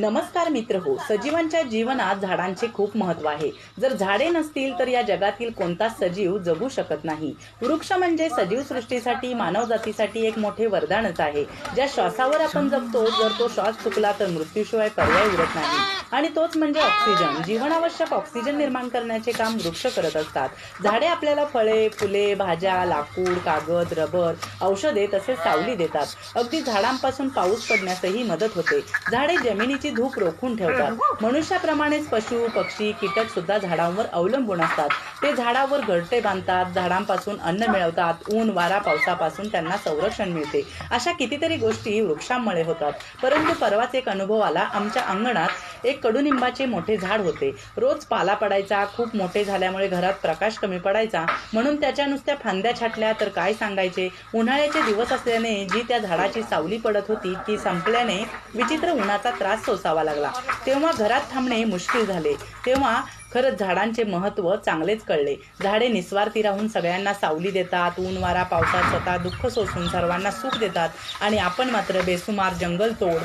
नमस्कार मित्र हो सजीवांच्या जीवनात झाडांचे खूप महत्त्व आहे. जर झाडे नसतील तर या जगातील कोणताच सजीव जगू शकत नाही. वृक्ष म्हणजे सजीव सृष्टीसाठी मानव जातीसाठी एक मोठे वरदानच आहे. ज्या श्वासावर आपण जगतो जर तो श्वास चुकला तर मृत्यूशिवाय पर्याय उरत नाही. आणि तोच म्हणजे ऑक्सिजन. जीवनावश्यक ऑक्सिजन निर्माण करण्याचे काम वृक्ष करत असतात. झाडे आपल्याला फळे फुले भाज्या लाकूड कागद रबर औषधे तसेच सावली देतात. अगदी झाडांपासून पाऊस पडण्यासही मदत होते. झाडे जमिनीची धूप रोखून ठेवतात. मनुष्याप्रमाणेच पशु पक्षी कीटक सुद्धा झाडांवर अवलंबून असतात. ते झाडावर घरटे बांधतात झाडांपासून अन्न मिळवतात ऊन वारा पावसापासून त्यांना संरक्षण मिळते. अशा कितीतरी गोष्टी वृक्षांमुळे होतात. परंतु परवाच एक अनुभव आला. आमच्या अंगणात एक कडुनिंबाचे मोठे झाड होते. रोज पाला पडायचा खूप मोठे झाल्यामुळे घरात प्रकाश कमी पडायचा. म्हणून त्याच्या नुसत्या फांद्या छाटल्या तर काय सांगायचे? उन्हाळ्याचे दिवस असल्याने जी त्या झाडाची सावली पडत होती ती संपल्याने विचित्र उन्हाचा त्रास सोसावा लागला. तेव्हा घरात थांबणे मुश्किल झाले. तेव्हा खरंच झाडांचे महत्त्व चांगलेच कळले. झाडे निस्वार्थी राहून सगळ्यांना सावली देतात ऊन वारा पावसात स्वतः दुःख सोसून सर्वांना सुख देतात आणि आपण मात्र बेसुमार जंगल तोड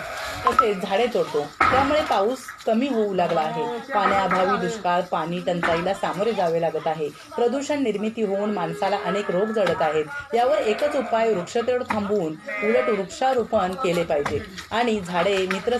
तसेच झाडे तोडतो. त्यामुळे पाऊस कमी होऊ लागला आहे. पाण्याअभावी दुष्काळ पाणी टंचाईला सामोरे जावे लागत आहे. प्रदूषण निर्मिती होऊन माणसाला अनेक रोग जडत आहेत. यावर एकच उपाय वृक्षतोड थांबवून उलट वृक्षारोपण केले पाहिजे. आणि झाडे मित्र